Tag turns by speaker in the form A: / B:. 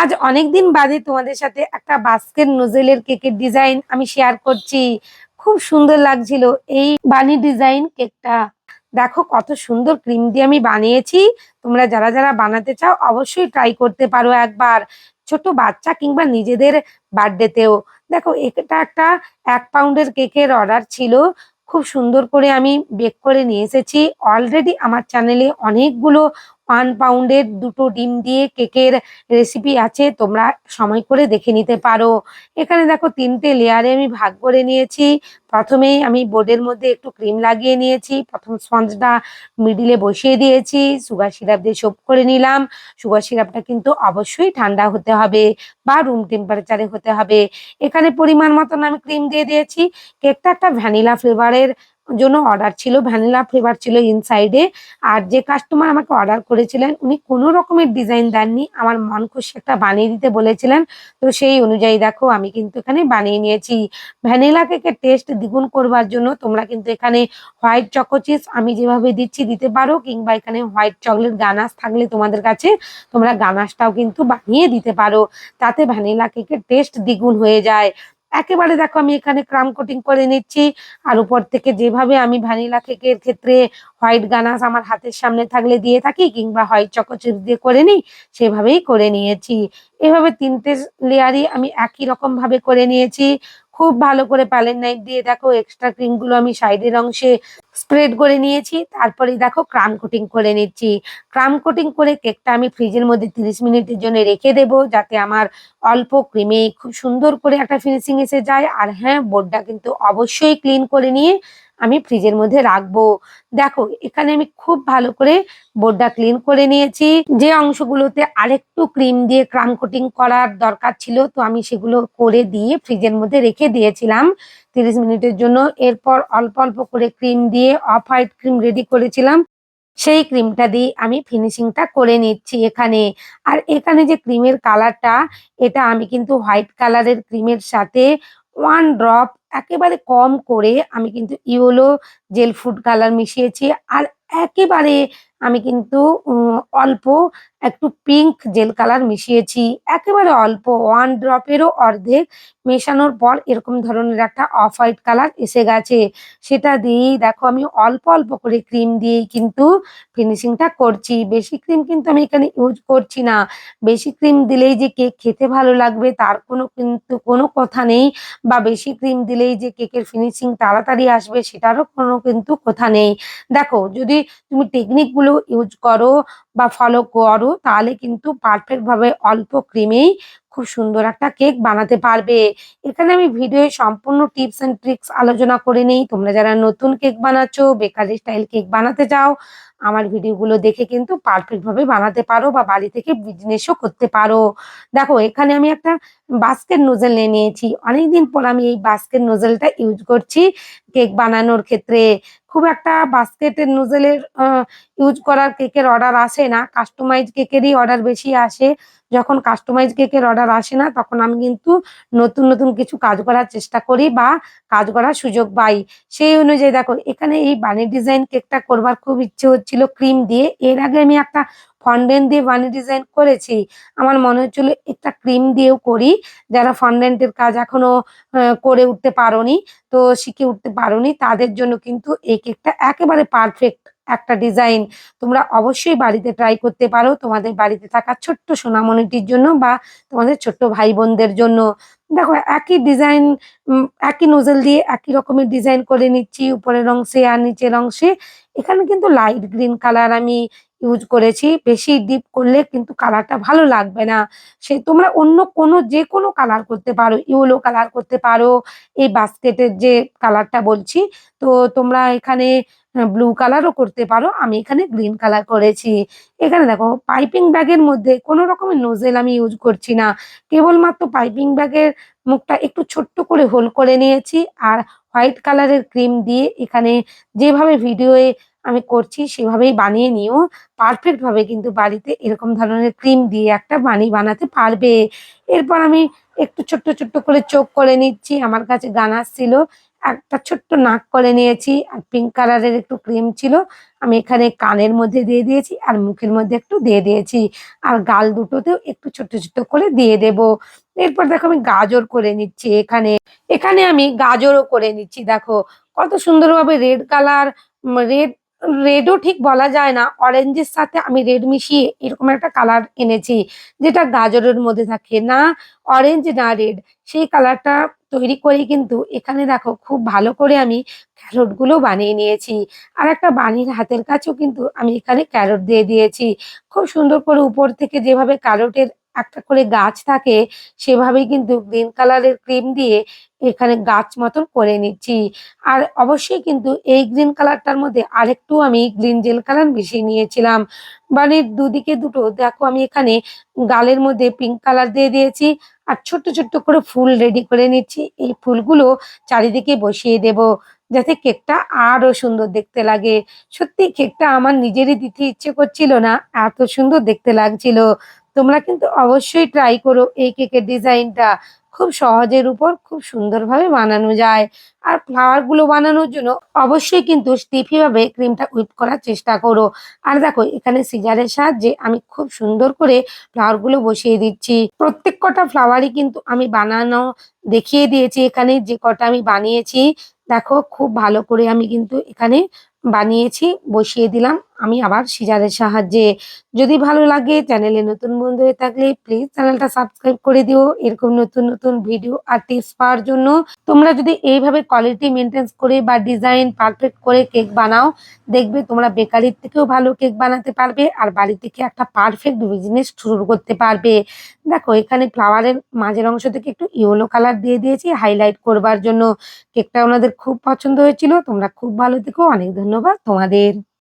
A: আজ অনেক দিন বাদে তোমাদের সাথে একটা বাস্কেট নোজেলের কেকের ডিজাইন আমি শেয়ার করছি। খুব সুন্দর লাগছিল এই বানি ডিজাইন কেকটা। দেখো কত সুন্দর ক্রিম দিয়ে আমি বানিয়েছি। তোমরা যারা যারা বানাতে চাও অবশ্যই ট্রাই করতে পারো একবার। ছোট বাচ্চা কিংবা নিজেদের বার্থডেতেও দেখো, এটা একটা এক পাউন্ডের কেকের অর্ডার ছিল। খুব সুন্দর করে আমি বেক করে নিয়ে এসেছি। অলরেডি আমার চ্যানেলে অনেকগুলো ওয়ান পাউন্ডের দুটো ডিম দিয়ে কেকের রেসিপি আছে, তোমরা সময় করে দেখে নিতে পারো। এখানে দেখো তিনটে লেয়ারে আমি ভাগ করে নিয়েছি। প্রথমেই আমি বোর্ডের মধ্যে একটু ক্রিম লাগিয়ে নিয়েছি। প্রথম স্পঞ্জটা মিডিলে বসিয়ে দিয়েছি। সুগার সিরাপ দিয়ে সোপ করে নিলাম। সুগার সিরাপটা কিন্তু অবশ্যই ঠান্ডা হতে হবে বা রুম টেম্পারেচারে হতে হবে। এখানে পরিমাণ মতন আমি ক্রিম দিয়ে দিয়েছি। কেকটা একটা ভ্যানিলা ফ্লেভারের জন্য অর্ডার ছিল ভ্যানিলা ফ্লেভার ছিল ইনসাইডে আর যে কাস্টমার আমাকে অর্ডার করেছিলেন, উনি কোনো রকমের ডিজাইন দেননি। আমার মন খুশি একটা বানিয়ে দিতে বলেছিলেন। তো সেই অনুযায়ী দেখো, আমি কিন্তু এখানে বানিয়ে নিয়েছি। ভ্যানিলা কেকের টেস্ট দ্বিগুণ করবার জন্য তোমরা কিন্তু এখানে হোয়াইট চকো চিপস আমি যেভাবে দিচ্ছি দিতে পারো, কিংবা এখানে হোয়াইট চকলেট গানাস থাকলে তোমাদের কাছে তোমরা গানাসটাও কিন্তু বানিয়ে দিতে পারো। তাতে ভ্যানিলা কেকের টেস্ট দ্বিগুণ হয়ে যায়। একেবারে দেখো আমি এখানে ক্রাম কোটিং করে নিচ্ছি। আর উপর থেকে যেভাবে আমি ভ্যানিলা কেকের ক্ষেত্রে হোয়াইট গানাস আমার হাতের সামনে থাকলে দিয়ে থাকি কিংবা হোয়াইট চকো চিপস দিয়ে করে নিই, সেভাবেই করে নিয়েছি। এভাবে তিনটে লেয়ারই আমি একই রকম ভাবে করে নিয়েছি। খুব ভালো করে প্যালেন নাইট দিয়ে দেখো, এক্সট্রা ক্রিমগুলো আমি সাইডের অংশে স্প্রেড করে নিয়েছি। তারপরে দেখো ক্রাম কোটিং করে নিচ্ছি। ক্রাম কোটিং করে কেকটা আমি ফ্রিজের মধ্যে তিরিশ মিনিটের জন্য রেখে দেবো যাতে আমার অল্প ক্রিমে খুব সুন্দর করে একটা ফিনিশিং এসে যায়। আর হ্যাঁ বোর্ডটা কিন্তু অবশ্যই ক্লিন করে নিয়ে আমি ফ্রিজের মধ্যে রাখব। দেখো, এখানে আমি খুব ভালো করে বোর্ডটা ক্লিন করে নিয়েছি। যে অংশগুলোতে আরেকটু ক্রিম দিয়ে ক্রাম কোটিং করার দরকার ছিল, তো আমি সেগুলো করে দিয়ে ফ্রিজের মধ্যে রেখে দিয়েছিলাম। তিরিশ মিনিটের জন্য। এরপর অল্প অল্প করে ক্রিম দিয়ে অফ হোয়াইট ক্রিম রেডি করেছিলাম। সেই ক্রিমটা দিয়ে আমি ফিনিশিংটা করে নিচ্ছি এখানে। আর এখানে যে ক্রিমের কালারটা এটা আমি কিন্তু হোয়াইট কালারের ক্রিমের সাথে ওয়ান ড্রপ একেবারে কম করে আমি কিন্তু ইয়েলো জেল ফুড কালার মিশিয়েছি। আর একেবারে আমি কিন্তু অল্প একটু পিঙ্ক জেল কালার মিশিয়েছি। একেবারে অল্প, ওয়ান ড্রপেরও অর্ধেক মেশানোর পর এরকম ধরনের একটা অফ হোয়াইট কালার এসে গেছে। সেটা দিয়েই দেখো আমি অল্প অল্প করে ক্রিম দিয়েই কিন্তু ফিনিশিংটা করছি। বেশি ক্রিম কিন্তু আমি এখানে ইউজ করছি না। বেশি ক্রিম দিলেই যে কেক খেতে ভালো লাগবে তার কোনো কিন্তু কোনো কথা নেই। বা বেশি ক্রিম দিলেই যে কেকের ফিনিশিং তাড়াতাড়ি আসবে সেটারও কোনো কিন্তু কথা নেই। দেখো, যদি তুমি টেকনিকগুলো ইউজ করো বা ফলো করো, তাহলে কিন্তু পারফেক্ট ভাবে অল্প ক্রিমেই খুব সুন্দর একটা কেক বানাতে পারবে। এখানে আমি ভিডিও সম্পূর্ণ টিপস এন্ড ট্রিক্স আলোচনা করে নেই। তোমরা যারা নতুন কেক বানাচ্ছো, বেকারি স্টাইল কেক বানাতে চাও, আমার ভিডিওগুলো দেখে কিন্তু পারফেক্ট ভাবে বানাতে পারো বা বাড়ি থেকে বিজনেসও করতে পারো। দেখো, এখানে আমি একটা বাস্কেট নোজেল নিয়ে নিয়েছি। অনেকদিন পর আমি এই বাস্কেট নোজেলটা ইউজ করছি। কেক বানানোর ক্ষেত্রে খুব একটা বাস্কেটের নোজেলের ইউজ করার কেকের অর্ডার আসে না। কাস্টমাইজ কেকেরই অর্ডার বেশি আসে। যখন কাস্টমাইজ কেকের অর্ডার আসে না, তখন আমি কিন্তু নতুন নতুন কিছু কাজ করার চেষ্টা করি বা কাজ করার সুযোগ পাই। সেই অনুযায়ী দেখো, এখানে এই বানি ডিজাইন কেকটা করবার খুব ইচ্ছে হচ্ছিল ক্রিম দিয়ে। এর আগে আমি একটা ফন্ডেন্ট দিয়ে বানি ডিজাইন করেছি, আমার মনে হচ্ছিল একটা ক্রিম দিয়েও করি, যারা ফন্ডেন্টের কাজ এখনও করে উঠতে পারোনি, তো শিখে উঠতে পারোনি, তাদের জন্য কিন্তু এই কেকটা একেবারে পারফেক্ট একটা ডিজাইন তোমরা অবশ্যই বাড়িতে ট্রাই করতে পারো, তোমাদের বাড়িতে থাকা ছোট্ট সোনামণিটির জন্য বা তোমাদের ছোট্ট ভাই বোনদের জন্য। দেখো, একই ডিজাইন একই নোজেল দিয়ে একই রকমের ডিজাইন করে নিচ্ছি, উপরের অংশে আর নিচের অংশে এখানে কিন্তু লাইট গ্রিন কালার আমি ইউজ করেছি, বেশি ডিপ করলে কিন্তু কালারটা ভালো লাগবে না। সে তোমরা অন্য কোনো যে কোনো কালার করতে পারো ইউলো কালার করতে পারো, এই বাস্কেটের যে কালারটা বলছি, তো তোমরা এখানে ব্লু কালারও করতে পারো, আমি এখানে গ্রিন কালার করেছি। এখানে দেখো পাইপিং ব্যাগের মধ্যে কোনো রকমের নোজেল আমি ইউজ করছি না। কেবলমাত্র পাইপিং ব্যাগের মুখটা একটু ছোট্ট করে হোল করে নিয়েছি, আর হোয়াইট কালারের ক্রিম দিয়ে এখানে যেভাবে ভিডিওয়ে আমি করছি সেভাবেই বানিয়ে নিও। পারফেক্ট ভাবে কিন্তু বাড়িতে এরকম ধরনের ক্রিম দিয়ে একটা বানি বানাতে পারবে। এরপর আমি একটু ছোট্ট ছোট্ট করে চোখ করে নিচ্ছি। আমার কাছে গান আসছিল। একটা ছোট্ট নাক করে নিয়েছি। আর পিঙ্ক কালারের একটু ক্রিম ছিল। আমি এখানে কানের মধ্যে দিয়ে দিয়েছি আর মুখের মধ্যে একটু দিয়ে দিয়েছি। আর গাল দুটোতেও একটু ছোট্ট ছোট্ট করে দিয়ে দেব। এরপর দেখো আমি গাজর করে নিচ্ছি এখানে। এখানে আমি গাজরও করে নিচ্ছি। দেখো কত সুন্দরভাবে রেড কালার রেড রেডও ঠিক বলা যায় না। অরেঞ্জের সাথে আমি রেড মিশিয়ে এরকম একটা কালার এনেছি, যেটা গাজরের মধ্যে থাকে। না অরেঞ্জ না রেড সেই কালারটা তৈরি করে কিন্তু এখানে দেখো খুব ভালো করে আমি ক্যারটগুলো বানিয়ে নিয়েছি। আর একটা বানির হাতের কাছেও কিন্তু আমি এখানে ক্যারট দিয়ে দিয়েছি। খুব সুন্দর করে উপর থেকে যেভাবে ক্যারটের একটা করে গাছ থাকে, সেভাবেই কিন্তু গ্রিন কালারের ক্রিম দিয়ে এখানে গাছ মতন করে নিচ্ছি। আর অবশ্যই কিন্তু এই গ্রিন কালারটার মধ্যে আরেকটু আমি গ্রিন জেল কালার মিশিয়ে নিয়েছিলাম। মানে দুদিকে দুটো, দেখো আমি এখানে গালের মধ্যে পিঙ্ক কালার দিয়ে দিয়েছি আর ছোট্ট ছোট্ট করে ফুল রেডি করে নিচ্ছি। এই ফুলগুলো চারিদিকে বসিয়ে দেব যাতে কেকটা আরও সুন্দর দেখতে লাগে। সত্যি কেকটা আমার নিজেরই দিতে ইচ্ছে করছিল না, এত সুন্দর দেখতে লাগছিল। তোমরা কিন্তু অবশ্যই ট্রাই করো এই কেকের ডিজাইনটা খুব সহজের উপর খুব সুন্দরভাবে বানানো যায়। আর ফ্লাওয়ারগুলো বানানোর জন্য অবশ্যই কিন্তু স্টিফি ভাবে ক্রিমটা হুইপ করার চেষ্টা করো। আর দেখো, এখানে সিজারের সাহায্যে আমি খুব সুন্দর করে ফ্লাওয়ারগুলো বসিয়ে দিচ্ছি। প্রত্যেক কটা ফ্লাওয়ারই কিন্তু আমি বানানো দেখিয়ে দিয়েছি এখানে, যে কটা আমি বানিয়েছি। দেখো, খুব ভালো করে আমি কিন্তু এখানে বানিয়েছি, বসিয়ে দিলাম। আমি আবার সিজারের সাহায্যে। যদি ভালো লাগে চ্যানেলে নতুন বন্ধু হয়ে থাকলে প্লিজ চ্যানেলটা সাবস্ক্রাইব করে দিও। এরকম নতুন নতুন ভিডিও আর টিপস পাওয়ার জন্য তোমরা যদি এইভাবে কোয়ালিটি মেনটেন করে বা ডিজাইন পারফেক্ট করে কেক বানাও, দেখবে তোমরা বেকারির থেকেও ভালো কেক বানাতে পারবে আর বাড়ি থেকে একটা পারফেক্ট বিজনেস শুরু করতে পারবে। দেখো, এখানে ফ্লাওয়ারের মাঝের অংশ থেকে একটু ইয়েলো কালার দিয়ে দিয়েছি হাইলাইট করবার জন্য কেকটা ওনাদের খুব পছন্দ হয়েছিল। তোমরা খুব ভালো থেকো। অনেক ধন্যবাদ তোমাদের।